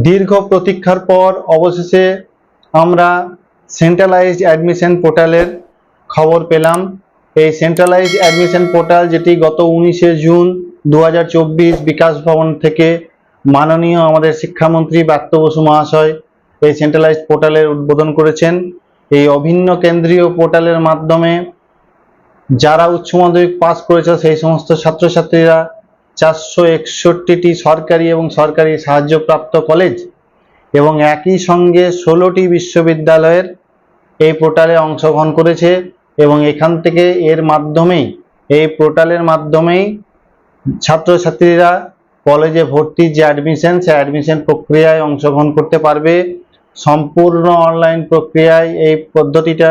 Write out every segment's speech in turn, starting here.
দীর্ঘ প্রতীক্ষার পর অবশেষে আমরা সেন্ট্রালাইজড অ্যাডমিশন পোর্টালের খবর পেলাম। এই সেন্ট্রালাইজড অ্যাডমিশন পোর্টাল যেটি গত উনিশে জুন দু হাজার চব্বিশ বিকাশ ভবন থেকে মাননীয় আমাদের শিক্ষামন্ত্রী ব্রাত্য বসু মহাশয় এই সেন্ট্রালাইজড পোর্টালের উদ্বোধন করেছেন। এই অভিন্ন কেন্দ্রীয় পোর্টালের মাধ্যমে যারা উচ্চ মাধ্যমিক পাস করেছে সেই সমস্ত ছাত্রছাত্রীরা চারশো একষট্টিটি সরকারি এবং সরকারি সাহায্যপ্রাপ্ত কলেজ এবং একই সঙ্গে ষোলোটি বিশ্ববিদ্যালয়ের এই পোর্টালে অংশগ্রহণ করেছে এবং এখান থেকে এর মাধ্যমেই, এই পোর্টালের মাধ্যমেই ছাত্রছাত্রীরা কলেজে ভর্তির যে অ্যাডমিশন সে অ্যাডমিশন প্রক্রিয়ায় অংশগ্রহণ করতে পারবে। সম্পূর্ণ অনলাইন প্রক্রিয়ায় এই পদ্ধতিটা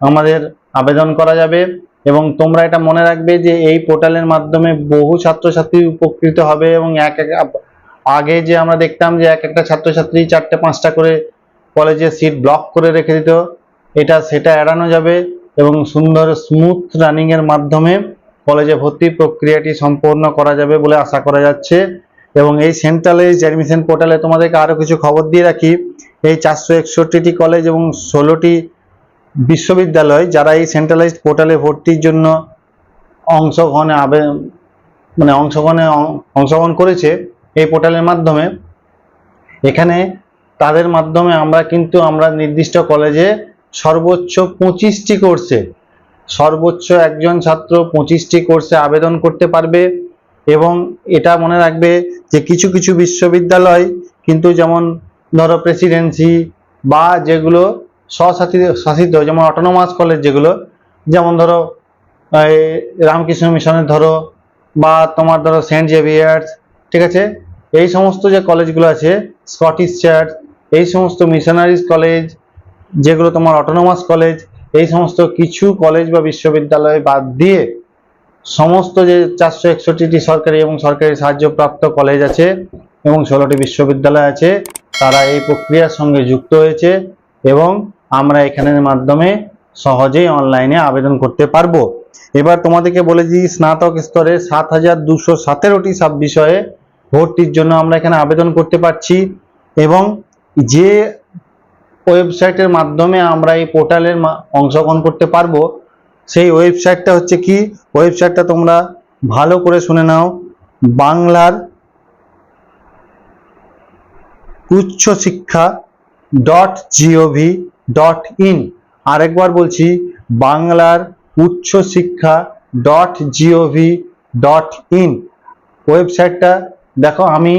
আমাদের আবেদন করা যাবে। এবং তোমরা এটা মনে রাখবে যে এই পোর্টালের মাধ্যমে বহু ছাত্রছাত্রী উপকৃত হবে এবং এক এক আগে যে আমরা দেখতাম যে এক একটা ছাত্রছাত্রী চারটে, পাঁচটা করে কলেজে সিট ব্লক করে রেখে দিত, এটা সেটা এড়ানো যাবে এবং সুন্দর, স্মুথ রানিং এর মাধ্যমে কলেজে ভর্তি প্রক্রিয়াটি সম্পন্ন করা যাবে বলে আশা করা যাচ্ছে। এবং এই সেন্ট্রালাইজ অ্যাডমিশন পোর্টালে তোমাদেরকে আরও কিছু খবর দিয়ে রাখি। এই চারশো একষট্টিটি কলেজ এবং ষোলোটি বিশ্ববিদ্যালয় যারা এই সেন্ট্রালাইজড পোর্টালে ভর্তির জন্য অংশগ্রহণে আবেদন মানে অংশগ্রহণে অংশগ্রহণ করেছে এই পোর্টালের মাধ্যমে, এখানে তাদের মাধ্যমে আমরা কিন্তু আমরা নির্দিষ্ট কলেজে সর্বোচ্চ পঁচিশটি কোর্সে সর্বোচ্চ একজন ছাত্র পঁচিশটি কোর্সে আবেদন করতে পারবে এবং এটা মনে রাখবে যে কিছু কিছু বিশ্ববিদ্যালয় কিন্তু যেমন ধরো প্রেসিডেন্সি বা যেগুলো স্বশাসিত শাসিত যেমন অটোনোমাস কলেজ যেগুলো, যেমন ধরো, এই রামকৃষ্ণ মিশনের ধরো, বা তোমার ধরো সেন্ট জেভিয়ার্স, ঠিক আছে? এই সমস্ত যে কলেজগুলো আছে, স্কটিশ চার্চ, এই সমস্ত মিশনারিজ কলেজ যেগুলো তোমার অটোনোমাস কলেজ এই সমস্ত কিছু কলেজ বা বিশ্ববিদ্যালয় বাদ দিয়ে সমস্ত যে চারশো একষট্টিটি সরকারি এবং সরকারি সাহায্যপ্রাপ্ত কলেজ আছে এবং ষোলোটি বিশ্ববিদ্যালয় আছে, তারা এই প্রক্রিয়ার সঙ্গে যুক্ত হয়েছে এবং আমরা এখানের মাধ্যমে সহজেই অনলাইনে আবেদন করতে পারব। এবার তোমাদেরকে বলে দিই, স্নাতক স্তরে সাত হাজার দুশো সতেরোটি সাব বিষয়ে ভর্তির জন্য আমরা এখানে আবেদন করতে পারছি এবং যে ওয়েবসাইটের মাধ্যমে আমরা এই পোর্টালের অংশগ্রহণ করতে পারব, সেই ওয়েবসাইটটা হচ্ছে কি? ওয়েবসাইটটা তোমরা ভালো করে শুনে নাও। বাংলার উচ্চশিক্ষা ডট জিওভি ডট ইন আরেকবার বলছি, বাংলার উচ্চশিক্ষা ডট জিওভি ডট ইন ওয়েবসাইটটা দেখো, আমি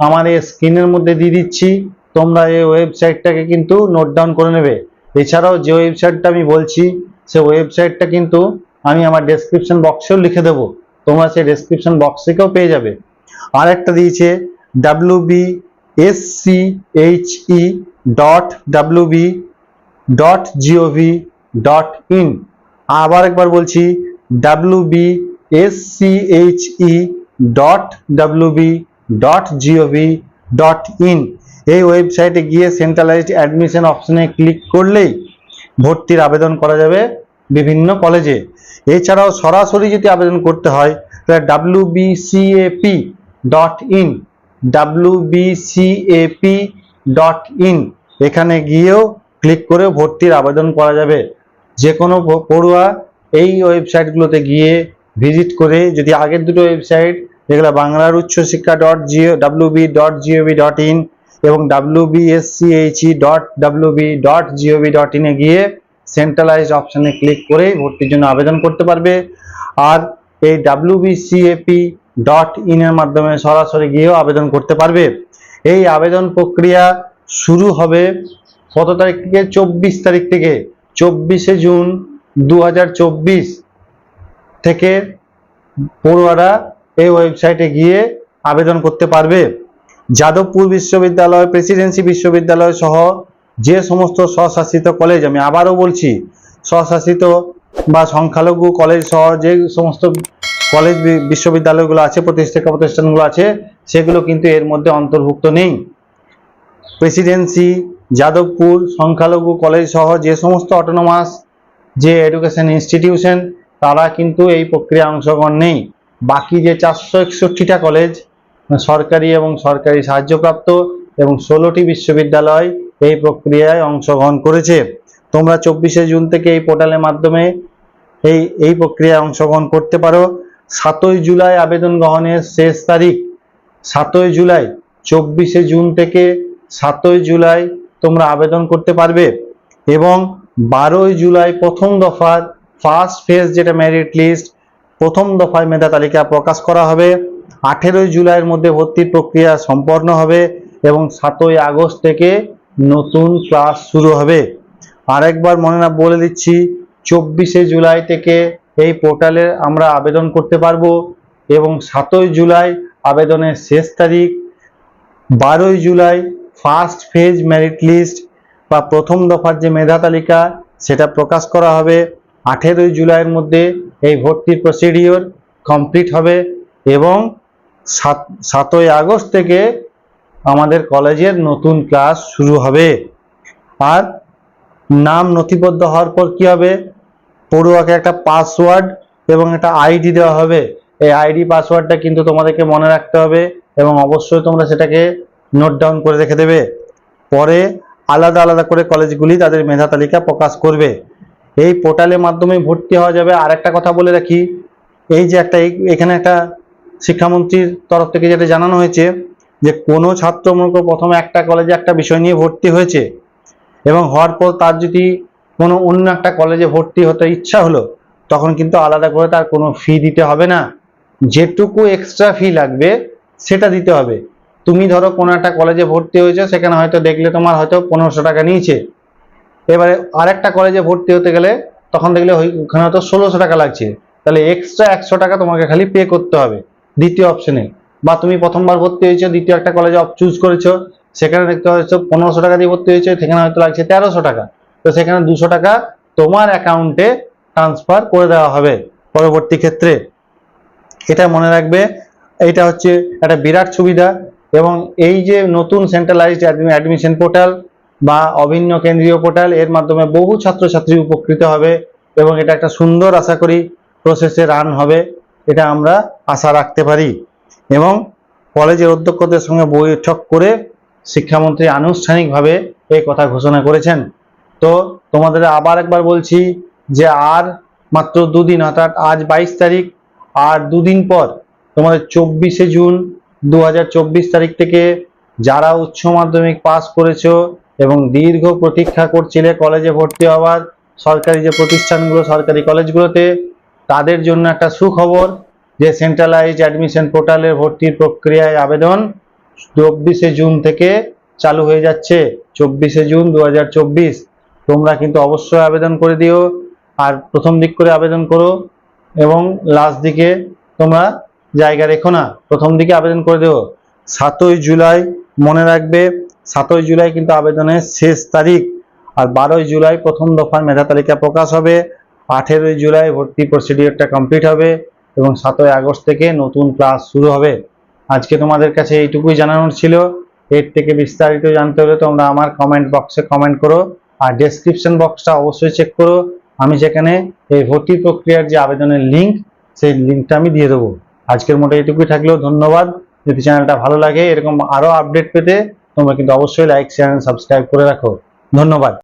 আমার এই স্ক্রিনের মধ্যে দিয়ে দিচ্ছি। তোমরা এই ওয়েবসাইটটাকে কিন্তু নোট ডাউন করে নেবে। এছাড়াও যে ওয়েবসাইটটা আমি বলছি, সে ওয়েবসাইটটা কিন্তু আমি আমার ডেসক্রিপশন বক্সেও লিখে দেবো। তোমরা সেই ডেসক্রিপশন বক্স থেকেও পেয়ে যাবে। আর একটা দিয়েছে W B S C H E dot W B dot gov dot in আবার একবার বলছি W B S C H E dot W B dot gov dot in এই ওয়েবসাইটে গিয়ে সেন্ট্রালাইজড অ্যাডমিশন অপশনে ক্লিক করলেই ভর্তির আবেদন করা যাবে বিভিন্ন কলেজে এছাড়াও সরাসরি যদি আবেদন করতে হয়, তাহলে W BCAP dot in W BCAP dot in এখানে গিয়েও ক্লিক করে ভর্তির আবেদন করা যাবে। যে কোনো পড়ুয়া এই ওয়েবসাইটগুলোতে গিয়ে ভিজিট করে যদি আগের দুটো ওয়েবসাইট, যেগুলো বাংলার উচ্চশিক্ষা dot gov W B dot gov dot in এবং W BSCHE dot W B dot gov dot ইনে গিয়ে সেন্ট্রালাইজ অপশানে ক্লিক করে ভর্তির জন্য আবেদন করতে পারবে। আর এই ডাব্লিউ বিসিএপি ডট ইনের মাধ্যমে সরাসরি গিয়েও আবেদন করতে পারবে। এই আবেদন প্রক্রিয়া শুরু হবে কত তারিখ থেকে? চব্বিশ তারিখ থেকে। চব্বিশে জুন দু হাজার চব্বিশ থেকে পড়ুয়ারা এই ওয়েবসাইটে গিয়ে আবেদন করতে পারবে। যাদবপুর বিশ্ববিদ্যালয় প্রেসিডেন্সি বিশ্ববিদ্যালয় সহ যে সমস্ত স্বশাসিত কলেজ আমি আবারও বলছি, স্বশাসিত বা সংখ্যালঘু কলেজ সহ যে সমস্ত কলেজ বিশ্ববিদ্যালয়গুলো আছে প্রতিষ্ঠাতা প্রতিষ্ঠানগুলো আছে, সেগুলো কিন্তু এর মধ্যে অন্তর্ভুক্ত নেই। প্রেসিডেন্সি যাদবপুর, সংখ্যালঘু কলেজ সহ যে সমস্ত অটোনোমাস যে এডুকেশন ইনস্টিটিউশন তারা কিন্তু এই প্রক্রিয়া অংশগ্রহণ নেই। বাকি যে চারশো একষট্টিটা কলেজ সরকারি এবং সরকারি সাহায্যপ্রাপ্ত এবং ষোলোটি বিশ্ববিদ্যালয় এই প্রক্রিয়ায় অংশগ্রহণ করেছে। তোমরা চব্বিশে জুন থেকে এই পোর্টালের মাধ্যমে এই এই প্রক্রিয়ায় অংশগ্রহণ করতে পারো। সাতই জুলাই আবেদন গ্রহণের শেষ তারিখ। সাতই জুলাই, চব্বিশে জুন থেকে সাতই জুলাই তোমরা আবেদন করতে পারবে। এবং বারোই জুলাই প্রথম দফার ফার্স্ট ফেজ যেটা মেরিট লিস্ট প্রথম দফায় মেধা তালিকা প্রকাশ করা হবে। আঠেরোই জুলাইয়ের মধ্যে ভর্তির প্রক্রিয়া সম্পন্ন হবে এবং সাতই আগস্ট থেকে নতুন ক্লাস শুরু হবে। আরেকবার মনে না বলে দিচ্ছি, চব্বিশে জুলাই থেকে এই পোর্টালে আমরা আবেদন করতে পারব এবং সাতই জুলাই আবেদনের শেষ তারিখ, বারোই জুলাই ফার্স্ট ফেজ মেরিট লিস্ট বা প্রথম দফার যে মেধা তালিকা, সেটা প্রকাশ করা হবে আঠেরোই জুলাইয়ের মধ্যে। এই ভর্তির প্রসিডিওর কমপ্লিট হবে এবং সাত, সাতই আগস্ট থেকে আমাদের কলেজের নতুন ক্লাস শুরু হবে। আর নাম নথিবদ্ধ হওয়ার পর কি হবে? পড়ুয়াকে একটা পাসওয়ার্ড এবং একটা আইডি দেওয়া হবে। এই আইডি পাসওয়ার্ডটা কিন্তু তোমাদেরকে মনে রাখতে হবে এবং অবশ্যই তোমরা সেটাকে নোট ডাউন করে রেখে দেবে। পরে আলাদা আলাদা করে কলেজগুলি তাদের মেধা তালিকা প্রকাশ করবে। এই পোর্টালের মাধ্যমে ভর্তি হওয়া যাবে। আর একটা কথা বলে রাখি, এই যে একটা, এখানে একটা শিক্ষামন্ত্রীর তরফ থেকে যেটা জানানো হয়েছে যে, কোনো ছাত্র করো প্রথমে একটা কলেজে একটা বিষয় নিয়ে ভর্তি হয়েছে এবং হওয়ার পর তার যদি কোনো অন্য একটা কলেজে ভর্তি হতে ইচ্ছা হলো, তখন কিন্তু আলাদা করে তার কোনো ফি দিতে হবে না। যেটুকু এক্সট্রা ফি লাগবে, সেটা দিতে হবে। তুমি ধরো কোনো একটা কলেজে ভর্তি হয়েছে, সেখানে হয়তো দেখলে তোমার হয়তো পনেরোশো টাকা নিয়েছে। এবারে আরেকটা কলেজে ভর্তি হতে গেলে তখন দেখলে ওখানে হয়তো ষোলোশো টাকা লাগছে। তাহলে এক্সট্রা একশো টাকা তোমাকে খালি পে করতে হবে দ্বিতীয় অপশনে বা তুমি প্রথমবার ভর্তি হয়েছো, দ্বিতীয় একটা কলেজে চুজ করেছ, সেখানে দেখতে হয়েছে পনেরোশো টাকা দিয়ে ভর্তি হয়েছে, সেখানে হয়তো লাগছে তেরোশো টাকা। তো সেখানে দুশো টাকা তোমার অ্যাকাউন্টে ট্রান্সফার করে দেওয়া হবে পরবর্তী ক্ষেত্রে। এটা মনে রাখবে এটা হচ্ছে একটা বিরাট সুবিধা। এবং এই যে নতুন সেন্ট্রালাইজড অ্যাডমিশন পোর্টাল বা অভিন্ন কেন্দ্রীয় পোর্টাল এর মাধ্যমে বহু ছাত্রছাত্রী উপকৃত হবে এবং এটা একটা সুন্দর, আশা করি প্রসেসে রান হবে। এটা আমরা আশা রাখতে পারি। এবং কলেজের অধ্যক্ষদের সঙ্গে বৈঠক করে শিক্ষামন্ত্রী আনুষ্ঠানিকভাবে এই কথা ঘোষণা করেছেন। তো তোমাদের আবার একবার বলছি যে আর মাত্র দুদিন, অর্থাৎ আজ বাইশ তারিখ, আর দুদিন পর তোমাদের চব্বিশে জুন দু হাজার চব্বিশ তারিখ থেকে যারা উচ্চ মাধ্যমিক পাস করেছ এবং দীর্ঘ প্রতীক্ষা করছিলে কলেজে ভর্তি হওয়ার সরকারি যে প্রতিষ্ঠানগুলো, সরকারি কলেজগুলোতে, তাদের জন্য একটা সুখবর যে সেন্ট্রালাইজড অ্যাডমিশন পোর্টালের ভর্তির প্রক্রিয়ায় আবেদন চব্বিশে জুন থেকে চালু হয়ে যাচ্ছে। চব্বিশে জুন দু হাজার চব্বিশ। তোমরা কিন্তু অবশ্যই আবেদন করে দিও। আর প্রথম দিক করে আবেদন করো এবং লাস্ট দিকে তোমরা জায়গা রেখো না। প্রথম দিকে আবেদন করে দিও সাতই জুলাই মনে রাখবে। সাতই জুলাই কিন্তু আবেদনের শেষ তারিখ। আর বারোই জুলাই প্রথম দফার মেধা তালিকা প্রকাশ হবে। আঠেরোই জুলাই ভর্তি প্রসিডিওরটা কমপ্লিট হবে এবং সাতই আগস্ট থেকে নতুন ক্লাস শুরু হবে। আজকে তোমাদের কাছে এইটুকুই জানানোর ছিল। এর থেকে বিস্তারিত জানতে হলে তোমরা আমার কমেন্ট বক্সে কমেন্ট করো। আর ডেসক্রিপশন বক্সটা অবশ্যই চেক করো। আমি যেখানে এই ভর্তি প্রক্রিয়ার যে আবেদনের লিঙ্ক সেই লিঙ্কটা আমি দিয়ে দেবো। আজকের মতো এটুকুই থাকলেও ধন্যবাদ। যদি চ্যানেলটা ভালো লাগে, এরকম আরও আপডেট পেতে তোমরা কিন্তু অবশ্যই লাইক শেয়ার সাবস্ক্রাইব করে রাখো। ধন্যবাদ।